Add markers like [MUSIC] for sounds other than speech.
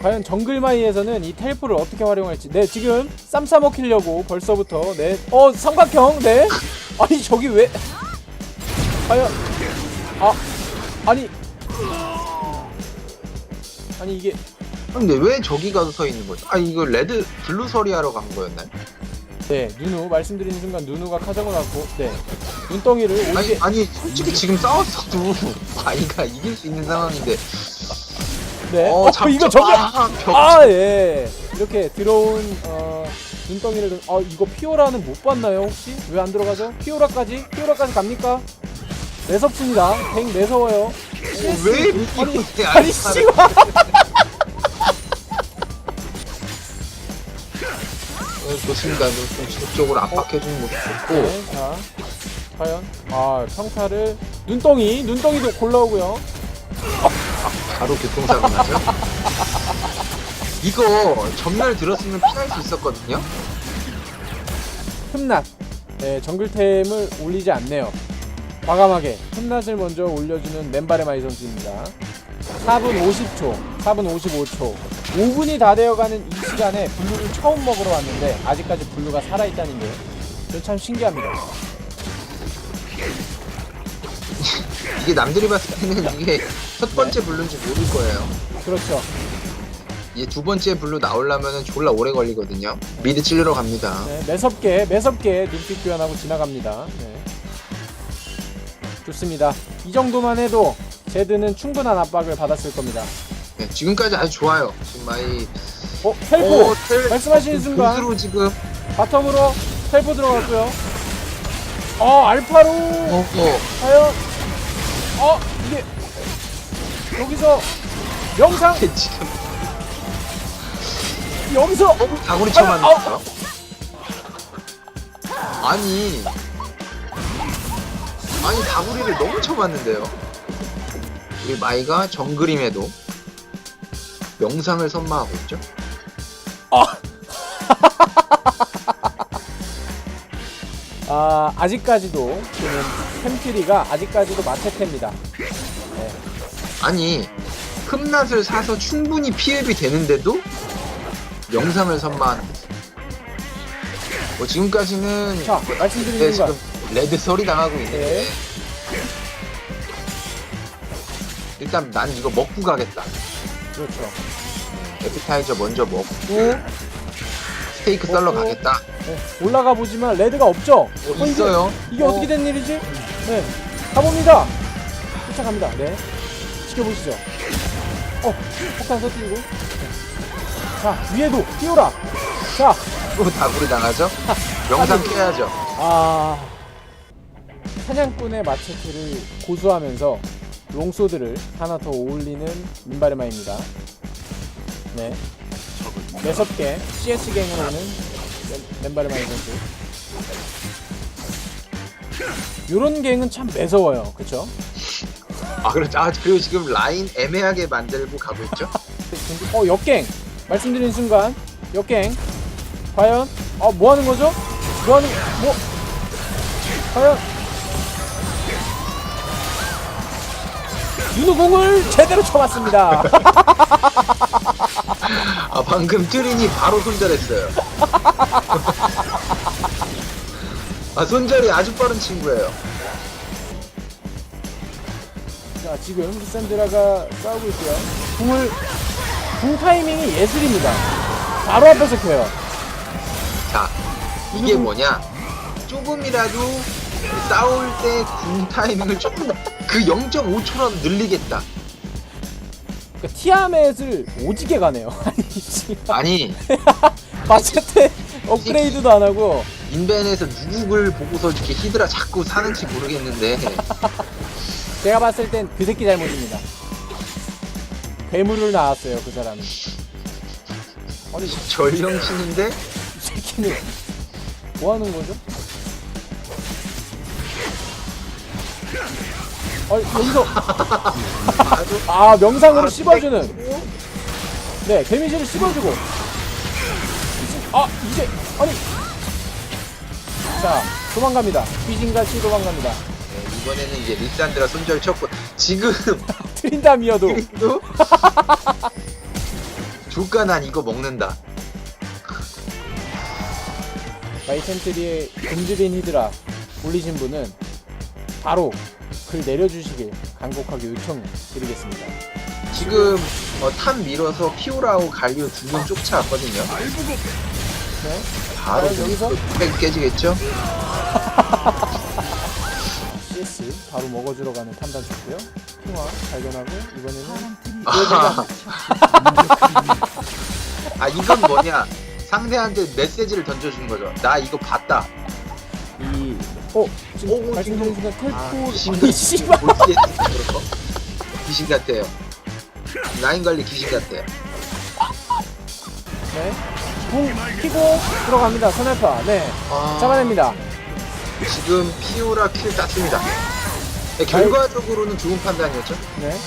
과연 정글마이에서는 이 텔프를 어떻게 활용할지. 네 지금 쌈 싸먹히려고 벌써부터. 네어 삼각형. 네. 아니 저기 왜? 과연. 아 아니. 아니 이게. 근데 왜 저기 가서 서 있는 거죠? 아 이거 레드 블루 서리 하러 간 거였나요? 네 누누 말씀드리는 순간 누누가 카정을 갖고 네. 눈덩이를 아니 오지게. 아니 솔직히 지금 싸웠어도 아이가 이길 수 있는 상황인데. 네. 어, 어, 잡- 이거 잡- 저기 아, 벽. 아 예. 이렇게 들어온 어 눈덩이를 들- 아 이거 피오라는 못 봤나요 혹시? 왜 안 들어가죠? 피오라까지? 피오라까지 갑니까? 매섭습니다. 뱅 매서워요. 왜 아니 이렇게 아니 씨발 좋습니다. 좀 지속적으로 압박해주는 것도 좋고 네, 자 과연 아 평타를 눈덩이 눈덩이도 골라오고요 바로 교통사고 나죠. [LAUGHS] 이거 전멸 들었으면 피할 수 있었거든요. 흠낫 네, 정글템을 올리지 않네요 과감하게 흠낫을 먼저 올려주는 맨바레마이 선수입니다 4분 50초 4분 55초 5분이 다 되어가는 이 시간에 블루를 처음 먹으러 왔는데 아직까지 블루가 살아있다는 게 저는 참 신기합니다 이게 남들이 봤을 때는 이게 첫 번째 블루인지 모를 거예요. 그렇죠 이게 두 번째 블루 나오려면 졸라 오래 걸리거든요. 미드 찔러러 갑니다. 네, 매섭게 매섭게 눈빛 교환하고 지나갑니다 네. 좋습니다 이 정도만 해도 제드는 충분한 압박을 받았을 겁니다 네, 지금까지 아주 좋아요. 지금 많이 어? 텔포 어, 텔- 말씀하시는 그 순간 보스로 지금 바텀으로 텔포 들어갔고요 어 알파로 어, 어. 과연 어 이게 여기서 명상 [LAUGHS] 지금 여기서 다구리 아유, 쳐맞는데요? 아니 아니 다구리를 너무 쳐맞는데요? 우리 마이가 정그림에도 명상을 선마하고 있죠? 아 [LAUGHS] 아직까지도 그는 템트리가 아직까지도 마테테입니다 아니 흠낫을 사서 충분히 피흡이 되는데도 명상을 선마하는 거지. 뭐 지금까지는 자 말씀드리는 네, 지금 레드 소리 당하고 있는데 네. 일단 난 이거 먹고 가겠다 그렇죠. 에피타이저 먼저 먹고 또 스테이크 썰러 먹고. 가겠다. 네, 올라가 보지만 레드가 없죠? 어, 이게- 있어요. 이게, 어, 떻게된 일이지? 네. 가봅니다. 쫓아갑니다. 네. 지켜보시죠. 어 폭탄 터뜨리고. 네. 자 위에도 띄워라. 자. 또 다구리 당하죠? 명상 아니. 깨야죠. 아. 사냥꾼의 마체테를 고수하면서 롱소드를 하나 더 올리는 민바르마입니다. 네. 매섭게 CS 갱으로 오는 멘- 맨바르마이 선수. 요런 갱은 참 매서워요. 그쵸? 아 그렇죠 아 그리고 지금 라인 애매하게 만들고 가고 있죠 [LAUGHS] 어, 역갱! 말씀드린 순간, 역갱. 과연, 어, 뭐 하는 거죠? 뭐 하는, 뭐, 과연, 윤우공을 제대로 쳐봤습니다. [LAUGHS] 아 방금 트린이 바로 손절했어요 [LAUGHS] 아 손절이 아주 빠른 친구예요 자, 지금 리산드라가 싸우고 있고요. 궁을, 궁 타이밍이 예술입니다. 바로 앞에서 켜요. 자 이게 뭐냐 조금이라도 싸울 때 궁 타이밍을 조금 그 0.5초라도 늘리겠다 그러니까 티아멧을 오지게 가네요. [LAUGHS] 아니, 씨. 아니 [LAUGHS] 마체테 업그레이드도 안 하고, 인벤에서 누구를 보고서 이렇게 히드라 자꾸 사는지 모르겠는데 [LAUGHS] 제가 봤을 땐 그 새끼 잘못입니다. 괴물을 낳았어요, 그 사람은. 아니, 이 전령신인데 새끼는 뭐 하는 거죠? 아, 여기서. [LAUGHS] 아 명상으로 씹어주는. 네 데미지를 씹어주고. 아 이제 아니. 자 도망갑니다. 귀신같이 도망갑니다. 네, 이번에는 이제 리산드라 손절 쳤고 지금. [LAUGHS] 트린다미어도. 그리고 [LAUGHS] 조카 난 이거 먹는다. 마이센트리에 금지된 히드라 올리신 분은 바로 글 내려주시길 간곡하게 요청드리겠습니다. 지금 어, 탑 밀어서 피오라하고 갈리오 두 명 쫓아왔거든요. 네. 바로 과연 여기서? 백 깨지겠죠? CS 바로 먹어주러 가는 탐단 좋고요. 핑화 발견하고 이번에는 [LAUGHS] 아, 아 이건 뭐냐? 상대한테 메시지를 던져준 거죠. 나 이거 봤다. 이 어? 지금 오, 말씀드린 순간 아, 귀신 이 [LAUGHS] 씨발 같은 거. 귀신 같아요. 라인 관리 귀신 같아요. 네. 공 키고 들어갑니다. 선알파 네 아, 잡아냅니다. 지금 피오라 킬 땄습니다. 네, 결과적으로는 좋은 판단이었죠. 네.